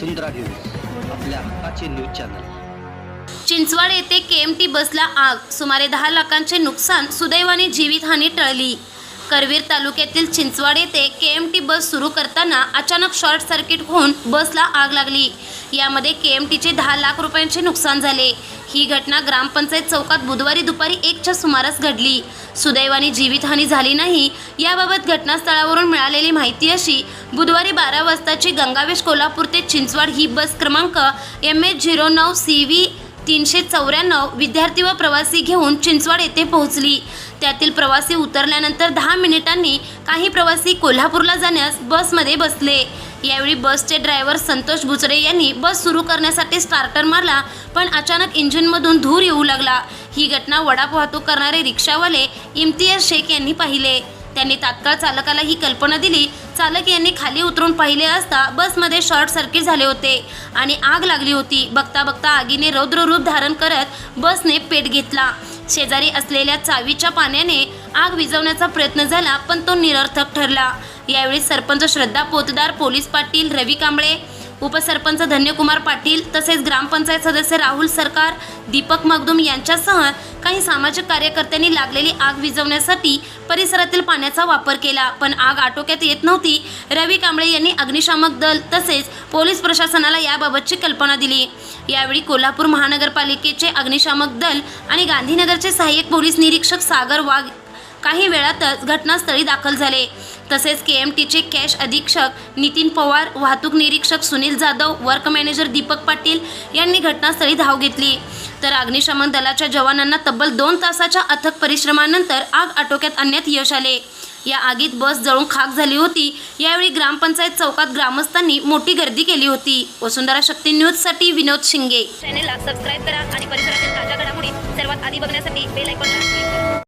वसुंधरा news आपल्या हक्काचे news channel. Chinchwad येथे केएमटी बसला आग. सुमारे दहा लाखांचे नुकसान सुदैवाने जीवितहानी टळली. करवीर तालुक्यातील चिंचवड येथे केएमटी बस सुरू करताना अचानक शॉर्ट सर्किट होऊन बसला आग लागली. यामध्ये केएमटीचे दहा लाख रुपयांचे नुकसान झाले. ही घटना ग्रामपंचायत चौकात बुधवारी दुपारी एकच्या सुमारास घडली. सुदैवाने जीवितहानी झाली नाही. याबाबत घटनास्थळावरून मिळालेली माहिती अशी बुधवारी बारा वाजताची गंगावेश कोल्हापूर ते चिंचवड ही बस क्रमांक एम एच झिरो नऊ सी व्ही तीनशे चौऱ्याण्णव विद्यार्थी व प्रवासी घेऊन चिंचवड येथे पोहोचली. त्यातील प्रवासी उतरल्यानंतर दहा मिनिटांनी काही प्रवासी कोल्हापूरला जाण्यास बसमध्ये बसले. यावेळी बसचे ड्रायव्हर संतोष बुचडे यांनी बस सुरू करण्यासाठी स्टार्टर मारला पण अचानक इंजिनमधून धूर येऊ लागला. ही घटना वडाप वाहतूक करणारे रिक्षावाले इम्तियाज शेख यांनी पाहिले. त्यांनी तात्काळ चालकाला ही कल्पना दिली. चालक यांनी खाली उतरून पाहिले असता बसमध्ये शॉर्ट सर्किट झाले होते आणि आग लागली होती. बघता बघता आगीने रौद्ररूप धारण करत बसने पेट घेतला. शेजारी असलेल्या चावीच्या पाण्याने आग विझवण्याचा प्रयत्न झाला पण तो निरर्थक ठरला. यावेळी सरपंच श्रद्धा पोतदार पोलीस पाटील रवी कांबळे उपसरपंच धन्यकुमार पाटील तसेच ग्रामपंचायत सदस्य राहुल सरकार दीपक मगदुम यांच्यासह काही सामाजिक कार्यकर्त्यांनी लागलेली आग विझवण्यासाठी परिसरातील पाण्याचा वापर केला. पण आग आटोक्यात येत नव्हती. रवी कांबळे यांनी अग्निशामक दल तसेच पोलीस प्रशासनाला याबाबतची कल्पना दिली. यावेळी कोल्हापूर महानगरपालिकेचे अग्निशामक दल आणि गांधीनगरचे सहाय्यक पोलीस निरीक्षक सागर वाघ काही वेळातच घटनास्थळी दाखल झाले. तसेच के एम टीचे कॅश अधीक्षक नितीन पवार वाहतूक निरीक्षक सुनील जाधव वर्क मॅनेजर दीपक पाटील यांनी घटनास्थळी धाव घेतली. तर अग्निशमन दलाच्या जवानांना तब्बल दोन तासाच्या अथक परिश्रमानंतर आग आटोक्यात आणण्यात यश आले. या आगीत बस जळून खाक झाली होती. यावेळी ग्रामपंचायत चौकात ग्रामस्थांनी मोठी गर्दी केली होती. वसुंधरा शक्ती न्यूजसाठी विनोद शिंगे. चॅनेलला सबस्क्राईब करा आणि परिसरातील ताज्या घडामोडी सर्वात आधी बघण्यासाठी बेल आयकॉनला